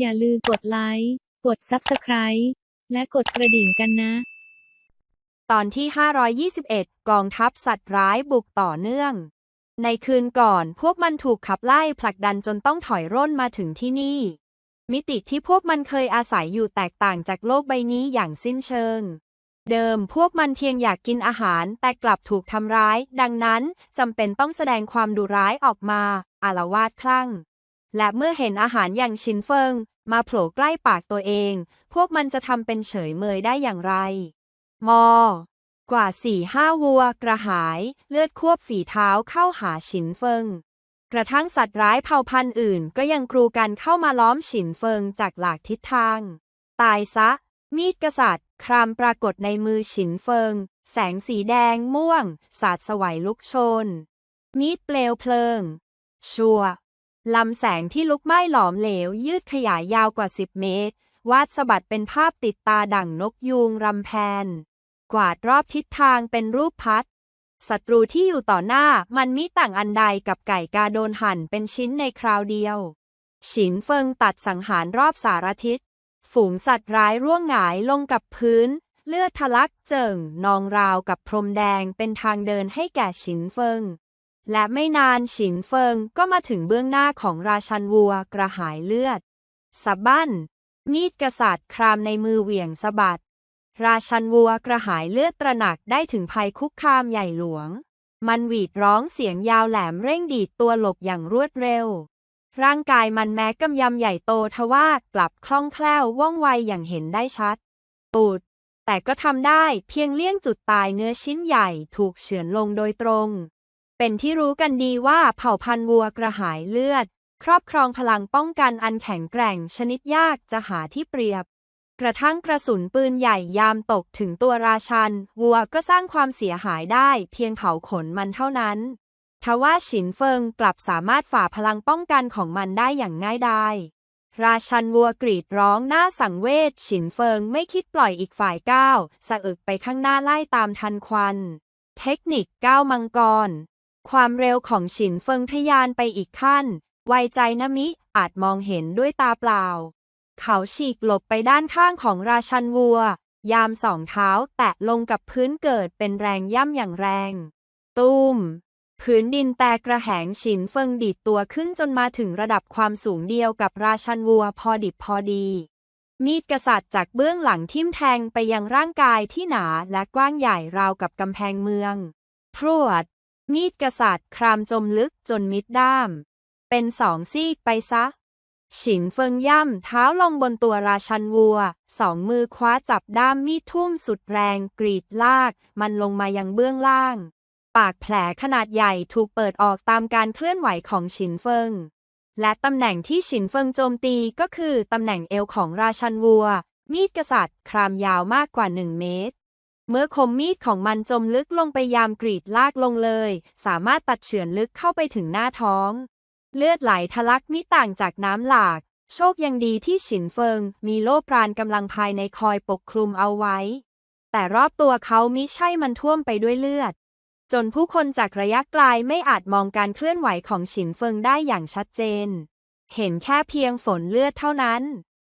อย่าลืมกดไลค์ กด Subscribe และกดกระดิ่งกันนะ ตอนที่ 521 กองทัพสัตว์ร้ายบุกต่อเนื่อง ในคืนก่อนพวกมันถูกขับไล่ผลักดันจนต้องถอยร่นมาถึงที่นี่ มิติที่พวกมันเคยอาศัยอยู่แตกต่างจากโลกใบนี้อย่างสิ้นเชิง เดิมพวกมันเพียงอยากกินอาหารแต่กลับถูกทำร้าย ดังนั้นจำเป็นต้องแสดงความดุร้ายออกมา อารวาสคลั่ง และเมื่อเห็นอาหารอย่างชินเฟิง มาโผล่ใกล้ปากตัวเอง พวกมันจะทำเป็นเฉยเมยได้อย่างไรมกว่าสี่ห้าวัว กระหาย เลือดควบฝีเท้าเข้าหาฉินเฟิง กระทั่งสัตว์ร้ายเผ่าพันธุ์อื่น ก็ยังกรูกันเข้ามาล้อมฉินเฟิงจากหลากทิศทาง ตายซะ มีดกษัตริย์ ครามปรากฏในมือฉินเฟิง แสงสีแดงม่วง สาดสวัยลุกโชน มีดเปลวเพลิง ชัว ลำแสงที่ลุกไหม้หลอมเหลว ยืดขยายยาวกว่า 10 เมตร วาดสะบัดเป็นภาพติดตาดั่งนกยูงรำแพน กวาดรอบทิศทางเป็นรูปพัดศัตรูที่อยู่ต่อหน้ามันมิต่างอันใดกับไก่กาโดนหั่นเป็นชิ้นในคราวเดียว ฉินเฟิงตัดสังหารรอบสารทิศ ฝูงสัตว์ร้ายร่วงหงายลงกับพื้น เลือดทะลักเจิ่งนองราวกับพรมแดงเป็นทางเดินให้แก่ฉินเฟิง และไม่นานฉินเฟิงก็มาถึงเบื้องหน้าของราชันวัวกระหายเลือดสะบั้น มีดกษัตริย์ครามในมือเหวี่ยงสะบัด ราชันวัวกระหายเลือดตระหนักได้ถึงภัยคุกคามใหญ่หลวง มันหวีดร้องเสียงยาวแหลมเร่งดีดตัวหลบอย่างรวดเร็ว ร่างกายมันแม้กำยำใหญ่โตทว่ากลับคล่องแคล่วว่องไวอย่างเห็นได้ชัดปูดแต่ก็ทำได้เพียงเลี่ยงจุดตายเนื้อชิ้นใหญ่ถูกเฉือนลงโดยตรง เป็นที่รู้กันดีว่าเผ่าพันธุ์วัวกระหายเลือด ครอบครองพลังป้องกันอันแข็งแกร่งชนิดยากจะหาที่เปรียบ กระทั่งกระสุนปืนใหญ่ยามตกถึงตัวราชัน วัวก็สร้างความเสียหายได้เพียงเผาขนมันเท่านั้นทว่าฉินเฟิงกลับสามารถฝ่าพลังป้องกันของมันได้อย่างง่ายดายราชันวัวกรีดร้องหน้าสังเวชฉินเฟิงไม่คิดปล่อยอีกฝ่ายก้าวสะอึกไปข้างหน้าไล่ตามทันควัน เทคนิคก้าวมังกร ความเร็วของฉินเฟิงทะยานไปอีกขั้น ไวใจนะมิอาจมองเห็นด้วยตาเปล่า เขาฉีกหลบไปด้านข้างของราชันวัว ยามสองเท้าแตะลงกับพื้นเกิดเป็นแรงย่ำอย่างแรงตูมพื้นดินแตกกระแหงฉินเฟิงดีดตัวขึ้นจนมาถึงระดับความสูงเดียวกับราชันวัวพอดิบพอดี มีดกษัตริย์จากเบื้องหลังทิ่มแทงไปยังร่างกายที่หนาและกว้างใหญ่ราวกับกำแพงเมือง พรวด มีดกษัตริย์ครามจมลึกจนมิดด้าม เป็นสองซีกไปซะ ฉินเฟิงย่ำเท้าลงบนตัวราชันวัว สองมือคว้าจับด้ามมีดทุ่มสุดแรงกรีดลาก มันลงมายังเบื้องล่าง ปากแผลขนาดใหญ่ถูกเปิดออกตามการเคลื่อนไหวของฉินเฟิง และตำแหน่งที่ฉินเฟิงโจมตีก็คือตำแหน่งเอวของราชันวัว มีดกษัตริย์ครามยาวมากกว่าหนึ่งเมตร เมื่อคมมีดของมันจมลึกลงไปยามกรีดลากลงเลย สามารถตัดเฉือนลึกเข้าไปถึงหน้าท้อง เลือดไหลทะลักมิต่างจากน้ำหลาก โชคยังดีที่ฉินเฟิง มีโล่ปราณกำลังภายในคอยปกคลุมเอาไว้ แต่รอบตัวเขามิใช่มันท่วมไปด้วยเลือด จนผู้คนจากระยะไกลไม่อาจมองการเคลื่อนไหวของฉินเฟิงได้อย่างชัดเจน เห็นแค่เพียงฝนเลือดเท่านั้น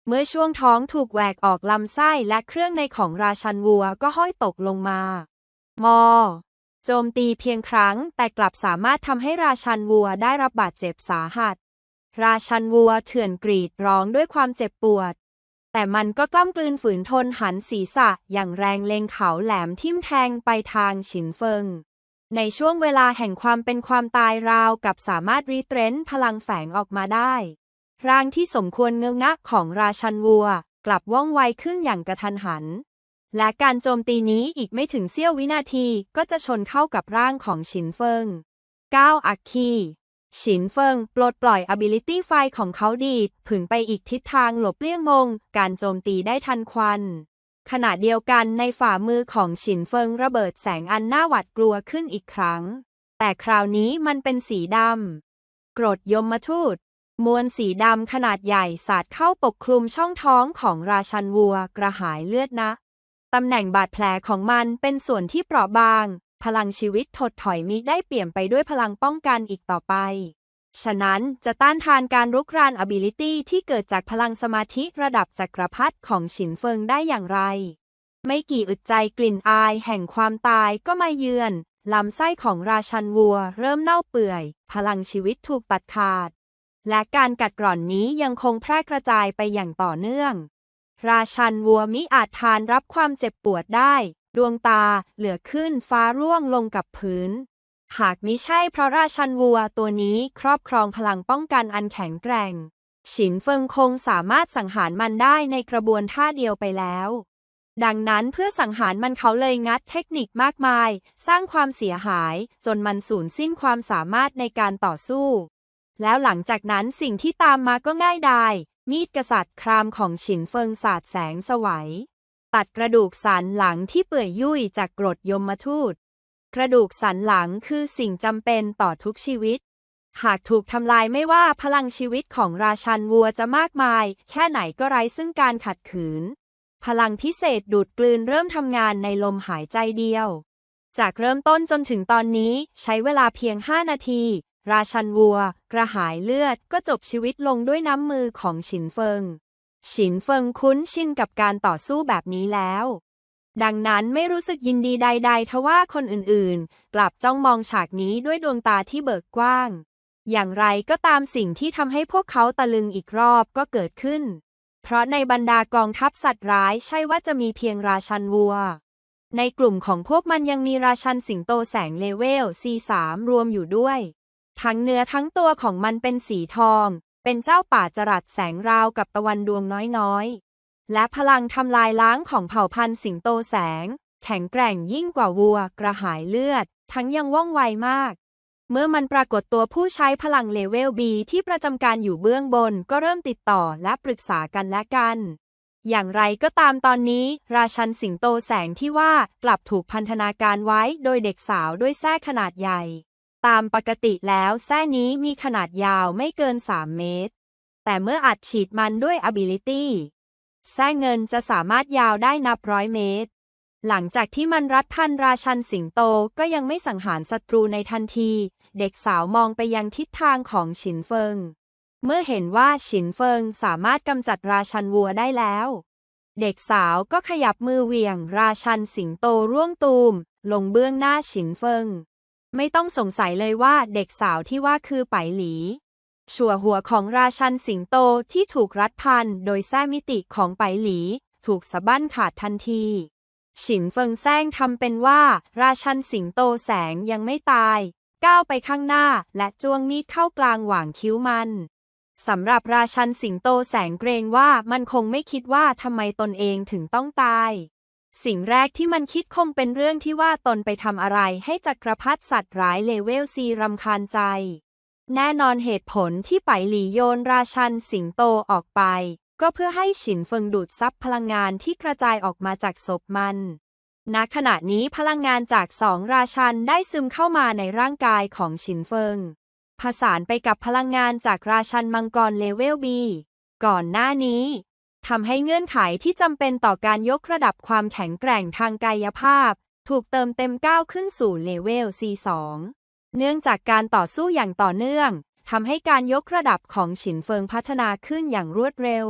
เมื่อช่วงท้องถูกแหวกออกลำไส้และเครื่องในของราชันวัวก็ห้อยตกลงมา มอ โจมตีเพียงครั้งแต่กลับสามารถทำให้ราชันวัวได้รับบาดเจ็บสาหัส ราชันวัวเถื่อนกรีดร้องด้วยความเจ็บปวด แต่มันก็กล้ำกลืนฝืนทนหันศีรษะอย่างแรงเล็งเขาแหลมทิ่มแทงไปทางฉินเฟิง ในช่วงเวลาแห่งความเป็นความตายราวกับสามารถรีเทรนพลังแฝงออกมาได้ ร่างที่สมควรเงื้องะของราชันวัว กลับว่องไวขึ้นอย่างกระทันหัน และการโจมตีนี้อีกไม่ถึงเสี้ยววินาทีก็จะชนเข้ากับร่างของฉินเฟิงก้าวอักคีฉินเฟิงปลดปล่อย ability ไฟของเขาดีดผึ่งไปอีกทิศทางหลบเลี่ยงมงการโจมตีได้ทันควัน ขณะเดียวกันในฝ่ามือของฉินเฟิงระเบิดแสงอันน่าหวาดกลัวขึ้นอีกครั้ง แต่คราวนี้มันเป็นสีดำกรดยมมาทูต มวลสีดำขนาดใหญ่สาดเข้าปกคลุมช่องท้องของราชันวัวกระหายเลือดนะ ตำแหน่งบาดแผลของมันเป็นส่วนที่เปราะบาง พลังชีวิตถดถอยมิได้เปลี่ยนไปด้วยพลังป้องกันอีกต่อไป ฉะนั้นจะต้านทานการรุกราน ability ที่เกิดจากพลังสมาธิระดับจักรพรรดิของฉินเฟิงได้อย่างไร ไม่กี่อึดใจกลิ่นอายแห่งความตายก็มาเยือนลำไส้ของราชันวัว เริ่มเน่าเปื่อย พลังชีวิตถูกตัดขาด และการกัดกร่อนนี้ยังคงแพร่กระจายไปอย่างต่อเนื่อง ราชันวัวมิอาจทานรับความเจ็บปวดได้ ดวงตาเหลือขึ้นฟ้าร่วงลงกับพื้น หากมิใช่เพราะราชันวัวตัวนี้ครอบครองพลังป้องกันอันแข็งแกร่ง ฉินเฟิงคงสามารถสังหารมันได้ในกระบวนท่าเดียวไปแล้วดังนั้นเพื่อสังหารมันเขาเลยงัดเทคนิคมากมาย สร้างความเสียหายจนมันสูญสิ้นความสามารถในการต่อสู้ แล้วหลังจากนั้นสิ่งที่ตามมาก็ง่ายดาย มีดกษัตริย์ครามของฉินเฟิงสาดแสงสวัย ตัดกระดูกสันหลังที่เปื่อยยุ่ยจากกรดยมทูต กระดูกสันหลังคือสิ่งจำเป็นต่อทุกชีวิต หากถูกทำลายไม่ว่าพลังชีวิตของราชันวัวจะมากมาย แค่ไหนก็ไร้ซึ่งการขัดขืน พลังพิเศษดูดกลืนเริ่มทำงานในลมหายใจเดียวจากเริ่มต้นจนถึงตอนนี้ใช้เวลาเพียง 5 นาที ราชันวัว กระหายเลือดก็จบชีวิตลงด้วยน้ำมือของฉินเฟิง ฉินเฟิงคุ้นชินกับการต่อสู้แบบนี้แล้ว ดังนั้นไม่รู้สึกยินดีใด ๆ ทว่าคนอื่นๆ กลับจ้องมองฉากนี้ด้วยดวงตาที่เบิกกว้าง อย่างไรก็ตามสิ่งที่ทำให้พวกเขาตะลึงอีกรอบก็เกิดขึ้น เพราะในบรรดากองทัพสัตว์ร้ายใช่ว่าจะมีเพียงราชันวัวในกลุ่มของพวกมันยังมีราชันสิงโตแสงเลเวล C3 รวมอยู่ด้วย ทั้งเนื้อทั้งตัวของมันเป็นสีทอง เป็นเจ้าป่าจรัสแสงราวกับตะวันดวงน้อยๆ และพลังทำลายล้างของเผ่าพันธุ์สิงโตแสง แข็งแกร่งยิ่งกว่าวัว กระหายเลือด ทั้งยังว่องไวมาก เมื่อมันปรากฏตัวผู้ใช้พลังเลเวล B ที่ประจำการอยู่เบื้องบนก็เริ่มติดต่อและปรึกษากันและกันอย่างไรก็ตามตอนนี้ ราชันสิงโตแสงที่ว่ากลับถูกพันธนาการไว้โดยเด็กสาวด้วยแส้ขนาดใหญ่ ตามปกติแล้วแส้นี้มีขนาดยาวไม่เกิน 3 เมตร แต่เมื่ออัดฉีดมันด้วย ability แส้เงินจะสามารถยาวได้นับร้อยเมตร หลังจากที่มันรัดพันราชันสิงโตก็ยังไม่สังหารศัตรูในทันที เด็กสาวมองไปยังทิศทางของฉินเฟิง เมื่อเห็นว่าฉินเฟิงสามารถกำจัดราชันวัวได้แล้ว เด็กสาวก็ขยับมือเหวี่ยง ราชันสิงโตร่วงตูม ลงเบื้องหน้าฉินเฟิง ไม่ต้องสงสัยเลยว่าเด็กสาวที่ว่าคือไปหลี ชัวหัวของราชันสิงโตที่ถูกรัดพันโดยแส้มิติของไปหลี ถูกสะบั้นขาดทันที ฉินเฟิงแซงทำเป็นว่า ราชันสิงโตแสงยังไม่ตาย ก้าวไปข้างหน้าและจ้วงมีดเข้ากลางหว่างคิ้วมันสำหรับราชันสิงโตแสงเกรงว่ามันคงไม่คิดว่าทำไมตนเองถึงต้องตาย สิ่งแรกที่มันคิดคงเป็นเรื่องที่ว่าตนไปทำอะไรให้จักรพรรดิสัตว์ร้ายเลเวลซีรำคาญใจ แน่นอนเหตุผลที่ไปหลีโยนราชันสิงโตออกไป ก็เพื่อให้ฉินเฟิงดูดซับพลังงานที่กระจายออกมาจากศพมันณขณะนี้พลังงานจากสองราชันได้ซึมเข้ามาในร่างกายของฉินเฟิง ผสานไปกับพลังงานจากราชันมังกรเลเวลบี ก่อนหน้านี้ ทำให้เงื่อนไขที่จำเป็นต่อการยกระดับความแข็งแกร่งทางกายภาพ ถูกเติมเต็มก้าวขึ้นสู่เลเวล C2 เนื่องจากการต่อสู้อย่างต่อเนื่องทำให้การยกระดับของฉินเฟิงพัฒนาขึ้นอย่างรวดเร็ว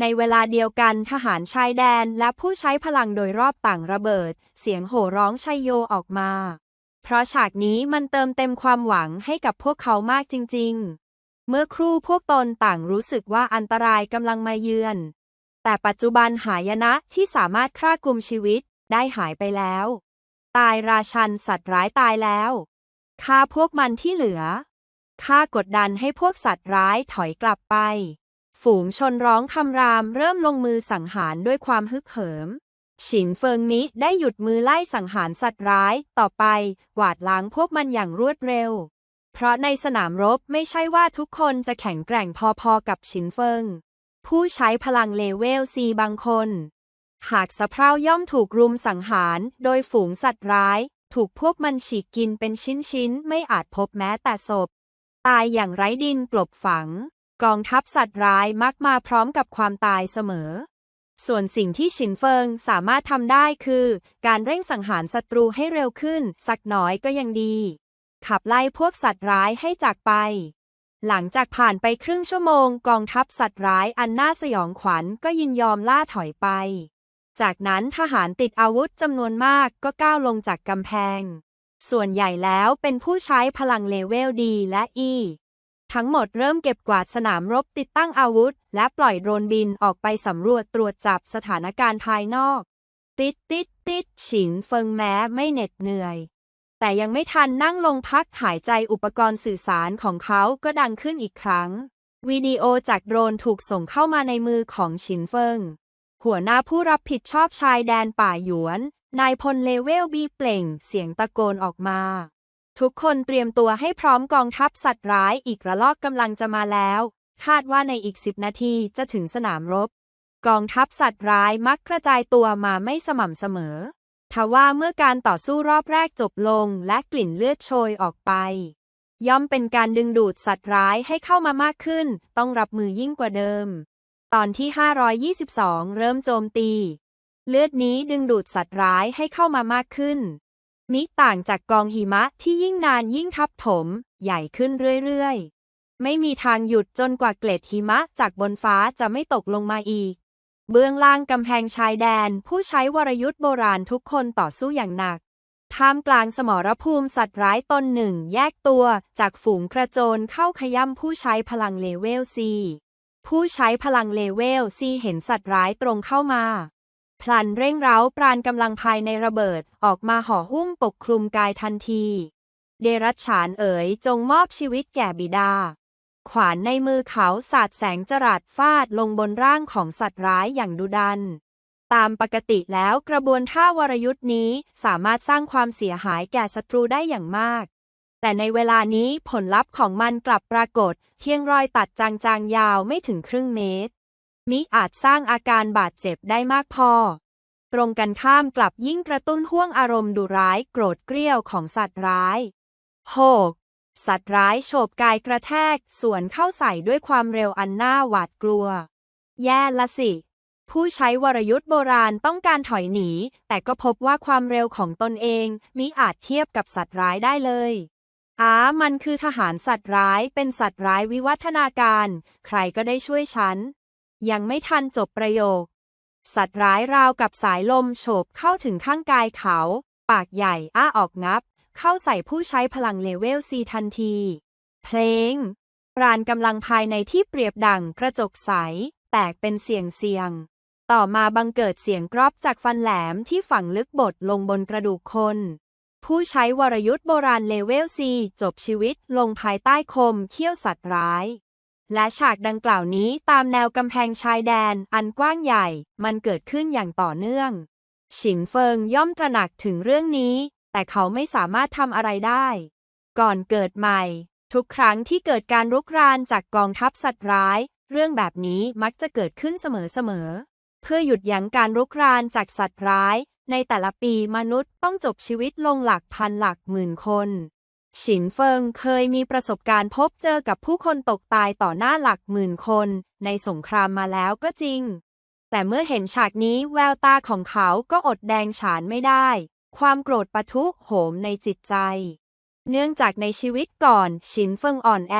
ในเวลาเดียวกันทหารชายแดนและผู้ใช้พลังโดยรอบต่างระเบิด เสียงโห่ร้องชัยโยออกมา เพราะฉากนี้มันเติมเต็มความหวังให้กับพวกเขามากจริง ๆ เมื่อครู่พวกตนต่างรู้สึกว่าอันตรายกำลังมาเยือน แต่ปัจจุบันหายนะที่สามารถฆ่ากลุ่มชีวิตได้หายไปแล้ว ตายราชันสัตว์ร้ายตายแล้วฆ่าพวกมันที่เหลือฆ่ากดดันให้พวกสัตว์ร้ายถอยกลับไป ฝูงชนร้องคำรามเริ่มลงมือสังหารด้วยความฮึกเหิม ฉินเฟิงมิได้หยุดมือไล่สังหารสัตว์ร้ายต่อไปกวาดล้างพวกมันอย่างรวดเร็ว เพราะในสนามรบไม่ใช่ว่าทุกคนจะแข็งแกร่งพอๆกับฉินเฟิง ผู้ใช้พลังเลเวลซีบางคน หากสะเพร่าย่อมถูกรุมสังหารโดยฝูงสัตว์ร้าย ถูกพวกมันฉีกกินเป็นชิ้นๆ ไม่อาจพบแม้แต่ศพ ตายอย่างไร้ดินกลบฝัง กองทัพสัตว์ร้ายมักมาพร้อมกับความตายเสมอส่วนสิ่งที่ฉินเฟิงสามารถทำได้คือ การเร่งสังหารศัตรูให้เร็วขึ้น สักน้อยก็ยังดี ขับไล่พวกสัตว์ร้ายให้จากไป หลังจากผ่านไปครึ่งชั่วโมงกองทัพสัตว์ร้ายอันน่าสยองขวัญก็ยินยอมล่าถอยไป จากนั้นทหารติดอาวุธจำนวนมากก็ก้าวลงจากกำแพง ส่วนใหญ่แล้วเป็นผู้ใช้พลังเลเวลดีและอีทั้งหมดเริ่มเก็บกวาดสนามรบติดตั้งอาวุธ และปล่อยโดรนบินออกไปสำรวจตรวจจับสถานการณ์ภายนอก ติดติดติดฉินเฟิงแม้ไม่เหน็ดเหนื่อย แต่ยังไม่ทันนั่งลงพักหายใจอุปกรณ์สื่อสารของเขาก็ดังขึ้นอีกครั้ง วิดีโอจากโดรนถูกส่งเข้ามาในมือของฉินเฟิง หัวหน้าผู้รับผิดชอบชายแดนป่าหยวน นายพลเลเวลบีเปล่ง เสียงตะโกนออกมา ทุกคนเตรียมตัวให้พร้อมกองทัพสัตว์ร้ายอีกระลอกกำลังจะมาแล้ว คาดว่าในอีกสิบนาทีจะถึงสนามรบ กองทัพสัตว์ร้ายมักกระจายตัวมาไม่สม่ำเสมอ ทว่าเมื่อการต่อสู้รอบแรกจบลงและกลิ่นเลือดโชยออกไป ย่อมเป็นการดึงดูดสัตว์ร้ายให้เข้ามามากขึ้น ต้องรับมือยิ่งกว่าเดิม ตอนที่ 522 เริ่มโจมตี เลือดนี้ดึงดูดสัตว์ร้ายให้เข้ามามากขึ้น มิต่างจากกองหิมะที่ยิ่งนานยิ่งทับถม ใหญ่ขึ้นเรื่อยๆ ไม่มีทางหยุดจนกว่าเกล็ดหิมะจากบนฟ้าจะไม่ตกลงมาอีก เบื้องล่างกำแพงชายแดน ผู้ใช้วรยุทธ์โบราณทุกคนต่อสู้อย่างหนัก ท่ามกลางสมรภูมิสัตว์ร้ายตนหนึ่ง แยกตัวจากฝูงกระโจนเข้าขย่ำผู้ใช้พลังเลเวลซีผู้ใช้พลังเลเวลซีเห็นสัตว์ร้ายตรงเข้ามา พลันเร่งเร้าปราณกำลังภายในระเบิดออกมาห่อหุ้มปกคลุมกายทันที เดรัจฉานเอ๋ยจงมอบชีวิตแก่บิดา ขวานในมือเขาสาดแสงจรัสฟาดลงบนร่างของสัตว์ร้ายอย่างดุดัน ตามปกติแล้วกระบวนท่าวรยุทธ์นี้สามารถสร้างความเสียหายแก่ศัตรูได้อย่างมาก แต่ในเวลานี้ผลลัพธ์ของมันกลับปรากฏเพียงรอยตัดจางๆยาวไม่ถึงครึ่งเมตร มิอาจสร้างอาการบาดเจ็บได้มากพอ ตรงกันข้ามกลับยิ่งกระตุ้นห่วงอารมณ์ดุร้ายโกรธเกรี้ยวของสัตว์ร้ายหก สัตว์ร้ายโฉบกายกระแทก สวนเข้าใส่ด้วยความเร็วอันน่าหวาดกลัว แย่ละสิ ผู้ใช้วรยุทธ์โบราณต้องการถอยหนี แต่ก็พบว่าความเร็วของตนเองมิอาจเทียบกับสัตว์ร้ายได้เลยอ้ามันคือทหารสัตว์ร้ายเป็นสัตว์ร้ายวิวัฒนาการ ใครก็ได้ช่วยฉัน ยังไม่ทันจบประโยค สัตว์ร้ายราวกับสายลมโฉบเข้าถึงข้างกายเขา ปากใหญ่อ้าออกงับ เข้าใส่ผู้ใช้พลังเลเวลซีทันที เพลง ปราณกำลังภายในที่เปรียบดั่งกระจกใส แตกเป็นเสียงเสียง ต่อมาบังเกิดเสียงกรอบจากฟันแหลมที่ฝังลึกบดลงบนกระดูกคน ผู้ใช้วรยุทธ์โบราณเลเวลซีจบชีวิตลงภายใต้คมเขี้ยวสัตว์ร้ายและฉากดังกล่าวนี้ตามแนวกำแพงชายแดนอันกว้างใหญ่ มันเกิดขึ้นอย่างต่อเนื่อง ฉินเฟิงย่อมตระหนักถึงเรื่องนี้ แต่เขาไม่สามารถทำอะไรได้ ก่อนเกิดใหม่ ทุกครั้งที่เกิดการรุกรานจากกองทัพสัตว์ร้าย เรื่องแบบนี้มักจะเกิดขึ้นเสมอๆเพื่อหยุดยั้งการรุกรานจากสัตว์ร้าย ในแต่ละปีมนุษย์ต้องจบชีวิตลงหลักพันหลักหมื่นคน ฉินเฟิงเคยมีประสบการณ์พบเจอกับผู้คนตกตายต่อหน้าหลักหมื่นคน ในสงครามมาแล้วก็จริง แต่เมื่อเห็นฉากนี้แววตาของเขาก็อดแดงฉานไม่ได้ ความโกรธปะทุโหมในจิตใจ เนื่องจากในชีวิตก่อนฉินเฟิงอ่อนแอ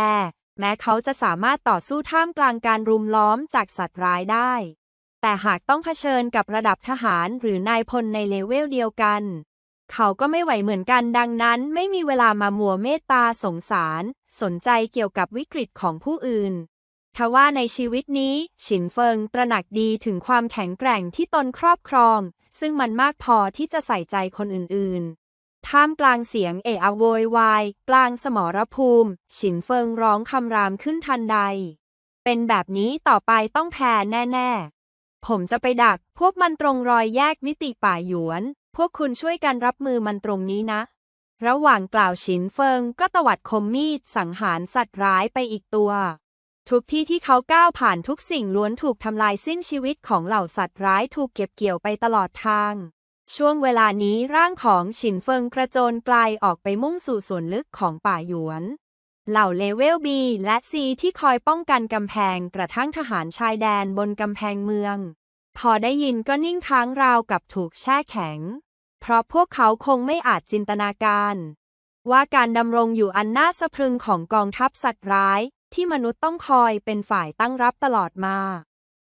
แม้เขาจะสามารถต่อสู้ท่ามกลางการรุมล้อมจากสัตว์ร้ายได้ แต่หากต้องเผชิญกับระดับทหารหรือนายพลในเลเวลเดียวกัน เขาก็ไม่ไหวเหมือนกันดังนั้นไม่มีเวลามามัวเมตตาสงสาร สนใจเกี่ยวกับวิกฤตของผู้อื่นทว่าในชีวิตนี้ ฉินเฟิงตระหนักดีถึงความแข็งแกร่งที่ตนครอบครอง ซึ่งมันมากพอที่จะใส่ใจคนอื่นๆ ท่ามกลางเสียงเอะอะโวยวายกลางสมรภูมิ ฉินเฟิงร้องคำรามขึ้นทันใด เป็นแบบนี้ต่อไปต้องแพ้แน่ๆ ผมจะไปดัก พวกมันตรงรอยแยกมิติป่าหยวน พวกคุณช่วยกันรับมือมันตรงนี้นะ ระหว่างกล่าวฉินเฟิงก็ตวัดคมมีดสังหารสัตว์ร้ายไปอีกตัว ทุกที่ที่เขาก้าวผ่านทุกสิ่งล้วนถูกทำลายสิ้นชีวิตของเหล่าสัตว์ร้ายถูกเก็บเกี่ยวไปตลอดทาง ช่วงเวลานี้ร่างของฉินเฟิงกระโจนไกลออกไปมุ่งสู่ส่วนลึกของป่าหยวน เหล่าเลเวล B และ C ที่คอยป้องกันกำแพงกระทั่งทหารชายแดนบนกำแพงเมือง พอได้ยินก็นิ่งค้างราวกับถูกแช่แข็ง เพราะพวกเขาคงไม่อาจจินตนาการ ว่าการดำรงอยู่อันน่าสะพรึงของกองทัพสัตว์ร้าย ที่มนุษย์ต้องคอยเป็นฝ่ายตั้งรับตลอดมา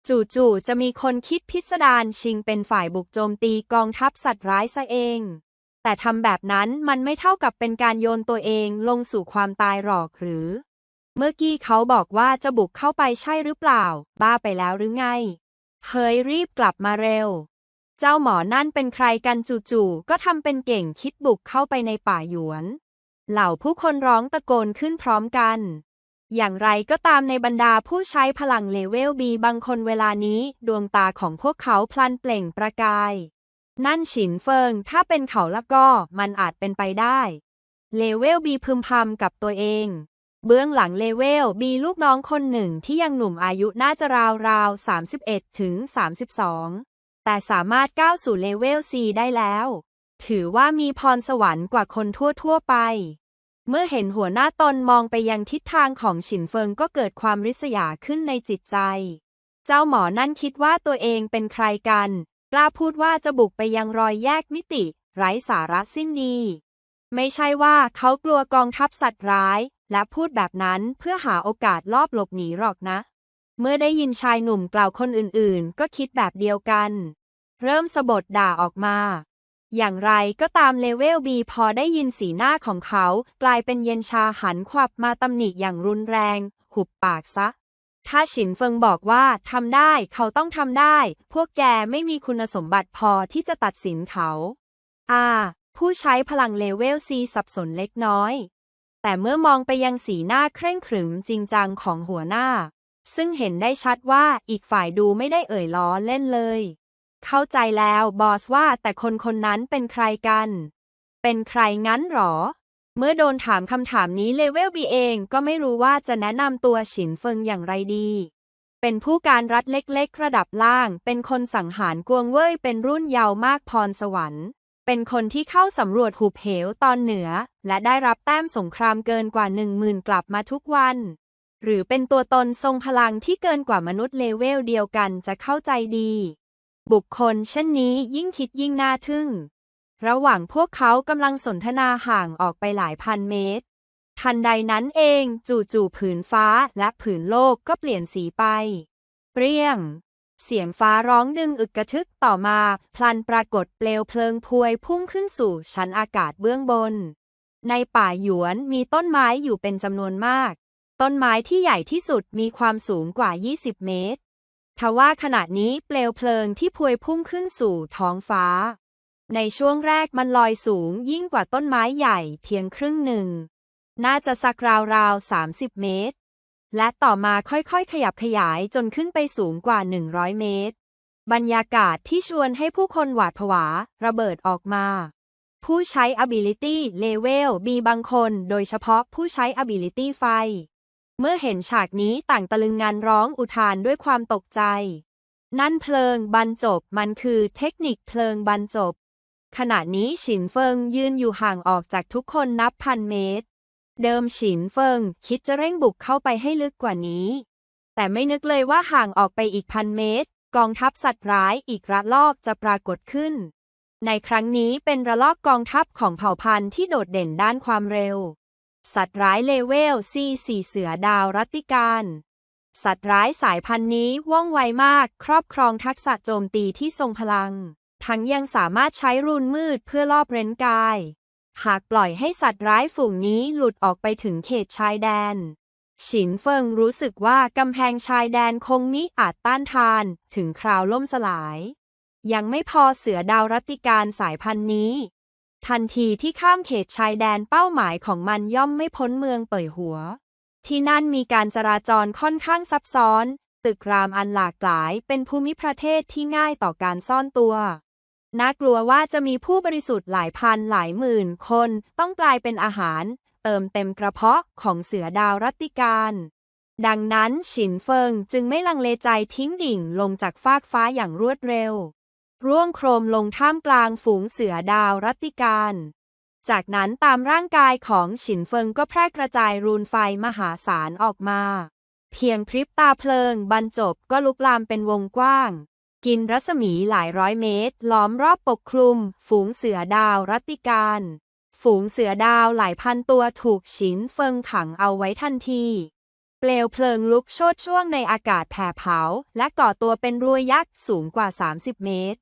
จู่ๆจะมีคนคิดพิสดารชิงเป็นฝ่ายบุกโจมตีกองทัพสัตว์ร้ายซะเอง แต่ทำแบบนั้นมันไม่เท่ากับเป็นการโยนตัวเองลงสู่ความตายหรอกหรือ เมื่อกี้เขาบอกว่าจะบุกเข้าไปใช่หรือเปล่า บ้าไปแล้วหรือไง เฮ้ยรีบกลับมาเร็วเจ้าหมอนั่นเป็นใครกันจู่ๆ ก็ทำเป็นเก่งคิดบุกเข้าไปในป่าหยวน เหล่าผู้คนร้องตะโกนขึ้นพร้อมกัน อย่างไรก็ตามในบรรดาผู้ใช้พลังเลเวลบีบางคนเวลานี้ ดวงตาของพวกเขาพลันเปล่งประกาย นั่นฉินเฟิง ถ้าเป็นเขาละก็มันอาจเป็นไปได้ เลเวลบีพึมพำกับตัวเอง เบื้องหลังเลเวลบีลูกน้องคนหนึ่งที่ยังหนุ่มอายุน่าจะราวราวๆ31 ถึง 32 แต่สามารถก้าวสู่เลเวล C ได้แล้ว ถือว่ามีพรสวรรค์กว่าคนทั่วๆไป เมื่อเห็นหัวหน้าตนมองไปยังทิศทางของฉินเฟิงก็เกิดความริษยาขึ้นในจิตใจ เจ้าหมอนั่นคิดว่าตัวเองเป็นใครกัน กล้าพูดว่าจะบุกไปยังรอยแยกมิติ ไร้สาระสิ้นดี ไม่ใช่ว่าเขากลัวกองทัพสัตว์ร้าย และพูดแบบนั้นเพื่อหาโอกาสลอบหลบหนีหรอกนะ เมื่อได้ยินชายหนุ่มกล่าวคนอื่นๆ ก็คิดแบบเดียวกัน เริ่มสะบดด่าออกมา อย่างไรก็ตามเลเวลบีพอได้ยินสีหน้าของเขา กลายเป็นเย็นชาหันขวับมาตำหนิอย่างรุนแรง หุบปากซะ ถ้าฉินเฟิงบอกว่าทำได้เขาต้องทำได้ พวกแกไม่มีคุณสมบัติพอที่จะตัดสินเขาอ่าผู้ใช้พลังเลเวลซีสับสนเล็กน้อย แต่เมื่อมองไปยังสีหน้าเคร่งขรึมจริงจังของหัวหน้า ซึ่งเห็นได้ชัดว่าอีกฝ่ายดูไม่ได้เอ่ยล้อเล่นเลย เข้าใจแล้วบอสว่าแต่คนคนนั้นเป็นใครกัน เป็นใครงั้นหรอ เมื่อโดนถามคำถามนี้เลเวลบีเองก็ไม่รู้ว่าจะแนะนำตัวฉินเฟิงอย่างไรดี เป็นผู้การรัฐเล็กๆ ระดับล่าง เป็นคนสังหารกวงเว่ยเป็นรุ่นเยาว์มากพรสวรรค์เป็นคนที่เข้าสำรวจหุบเหวตอนเหนือ และได้รับแต้มสงครามเกินกว่าหนึ่งหมื่นกลับมาทุกวัน หรือเป็นตัวตนทรงพลังที่เกินกว่ามนุษย์เลเวลเดียวกันจะเข้าใจดี บุคคลเช่นนี้ยิ่งคิดยิ่งน่าทึ่ง ระหว่างพวกเขากำลังสนทนาห่างออกไปหลายพันเมตร ทันใดนั้นเองจู่ๆผืนฟ้าและผืนโลกก็เปลี่ยนสีไป เปรี้ยง เสียงฟ้าร้องดึงอึกกระทึกต่อมา พลันปรากฏเปลวเพลิงพวยพุ่งขึ้นสู่ชั้นอากาศเบื้องบน ในป่าหยวนมีต้นไม้อยู่เป็นจำนวนมาก ต้นไม้ที่ใหญ่ที่สุดมีความสูงกว่า 20 เมตร ทว่าขณะนี้เปลวเพลิงที่พวยพุ่งขึ้นสู่ท้องฟ้า ในช่วงแรกมันลอยสูงยิ่งกว่าต้นไม้ใหญ่เพียงครึ่งหนึ่ง น่าจะสักราวๆ 30 เมตร และต่อมาค่อยๆ ขยับขยายจนขึ้นไปสูงกว่า 100 เมตร บรรยากาศที่ชวนให้ผู้คนหวาดผวาระเบิดออกมา ผู้ใช้ ability level B บางคนโดยเฉพาะผู้ใช้ ability ไฟ เมื่อเห็นฉากนี้ต่างตะลึงงานร้องอุทานด้วยความตกใจ นั่นเพลิงบรรจบมันคือเทคนิคเพลิงบรรจบ ขณะนี้ฉินเฟิงยืนอยู่ห่างออกจากทุกคนนับพันเมตร เดิมฉินเฟิงคิดจะเร่งบุกเข้าไปให้ลึกกว่านี้ แต่ไม่นึกเลยว่าห่างออกไปอีกพันเมตร กองทัพสัตว์ร้ายอีกระลอกจะปรากฏขึ้น ในครั้งนี้เป็นระลอกกองทัพของเผ่าพันธุ์ที่โดดเด่นด้านความเร็ว สัตว์ร้ายเลเวล C4 เสือดาวรัติการสัตว์ร้ายสายพันธุ์นี้ว่องไวมาก ครอบครองทักษะโจมตีที่ทรงพลัง ทั้งยังสามารถใช้รูนมืดเพื่อลอบเร้นกาย หากปล่อยให้สัตว์ร้ายฝูงนี้หลุดออกไปถึงเขตชายแดน ฉินเฟิงรู้สึกว่ากำแพงชายแดนคงมิอาจต้านทานถึงคราวล่มสลาย ยังไม่พอเสือดาวรัตติการสายพันธุ์นี้ ทันทีที่ข้ามเขตชายแดนเป้าหมายของมันย่อมไม่พ้นเมืองเป่ยหัว ที่นั่นมีการจราจรค่อนข้างซับซ้อน ตึกรามอันหลากหลายเป็นภูมิประเทศที่ง่ายต่อการซ่อนตัว น่ากลัวว่าจะมีผู้บริสุทธิ์หลายพันหลายหมื่นคนต้องกลายเป็นอาหาร เติมเต็มกระเพาะของเสือดาวรัตติการดังนั้นฉินเฟิงจึงไม่ลังเลใจทิ้งดิ่งลงจากฟากฟ้าอย่างรวดเร็ว ร่วงโครมลงท่ามกลางฝูงเสือดาวรัติการ จากนั้นตามร่างกายของฉินเฟิงก็แพร่กระจายรูนไฟมหาศาลออกมา เพียงพริบตาเพลิงบรรจบก็ลุกลามเป็นวงกว้าง กินรัศมีหลายร้อยเมตร ล้อมรอบปกคลุม ฝูงเสือดาวรัติการ ฝูงเสือดาวหลายพันตัวถูกฉินเฟิงขังเอาไว้ทันทีเปลวเพลิงลุกโชดช่วงในอากาศแผ่เผา และก่อตัวเป็นรวยยักษ์สูงกว่า 30 เมตร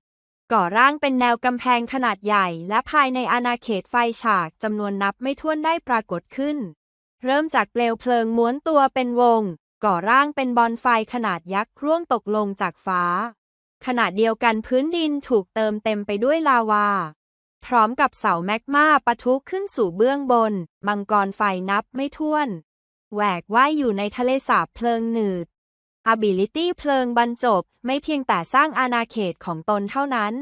ก่อร่างเป็นแนวกำแพงขนาดใหญ่ และภายในอาณาเขตไฟฉากจำนวนนับไม่ถ้วนได้ปรากฏขึ้น เริ่มจากเปลวเพลิงม้วนตัวเป็นวง ก่อร่างเป็นบอลไฟขนาดยักษ์ร่วงตกลงจากฟ้า ขณะเดียวกันพื้นดินถูกเติมเต็มไปด้วยลาวา พร้อมกับเสาแมกมาปะทุขึ้นสู่เบื้องบน มังกรไฟนับไม่ถ้วน แหวกว่ายอยู่ในทะเลสาบเพลิงหนืด Ability เพลิงบรรจบ ไม่เพียงแต่สร้างอาณาเขตของตนเท่านั้น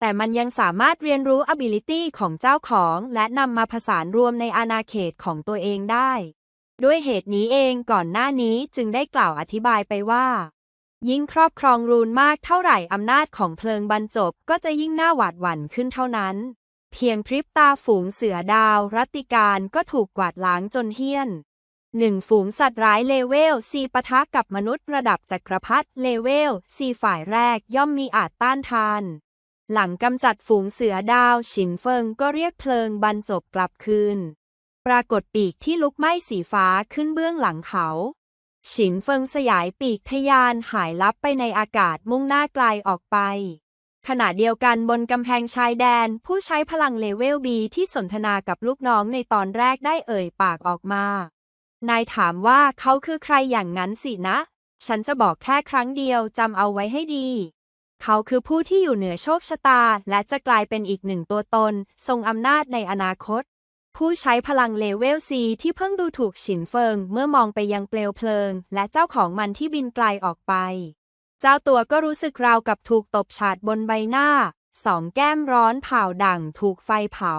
แต่มันยังสามารถเรียนรู้ Ability ของเจ้าของ และนำมาผสานรวมในอาณาเขตของตัวเองได้ ด้วยเหตุนี้เองก่อนหน้านี้จึงได้กล่าวอธิบายไปว่า ยิ่งครอบครองรูนมากเท่าไหร่อำนาจของเพลิงบรรจบก็จะยิ่งน่าหวาดหวั่นขึ้นเท่านั้น เพียงพริบตาฝูงเสือดาว รัตติการก็ถูกกวาดล้างจนเฮี้ยน หนึ่งฝูงสัตว์ร้ายเลเวลซีปะทะกับมนุษย์ระดับจักรพรรดิเลเวลซีฝ่ายแรกย่อมมีอาจต้านทาน หลังกำจัดฝูงเสือดาวฉินเฟิงก็เรียกเพลิงบรรจบกลับคืน ปรากฏปีกที่ลุกไหม้สีฟ้าขึ้นเบื้องหลังเขา ฉินเฟิงสยายปีกทะยานหายลับไปในอากาศมุ่งหน้าไกลออกไป ขณะเดียวกันบนกำแพงชายแดนผู้ใช้พลังเลเวลบีที่สนทนากับลูกน้องในตอนแรกได้เอ่ยปากออกมา นายถามว่าเขาคือใครอย่างนั้นสินะ ฉันจะบอกแค่ครั้งเดียวจำเอาไว้ให้ดี เขาคือผู้ที่อยู่เหนือโชคชะตา และจะกลายเป็นอีกหนึ่งตัวตน ทรงอำนาจในอนาคต ผู้ใช้พลังเลเวลซีที่เพิ่งดูถูกฉินเฟิง เมื่อมองไปยังเปลวเพลิง และเจ้าของมันที่บินไกลออกไป เจ้าตัวก็รู้สึกราวกับถูกตบฉาดบนใบหน้า สองแก้มร้อนเผาดั่งถูกไฟเผา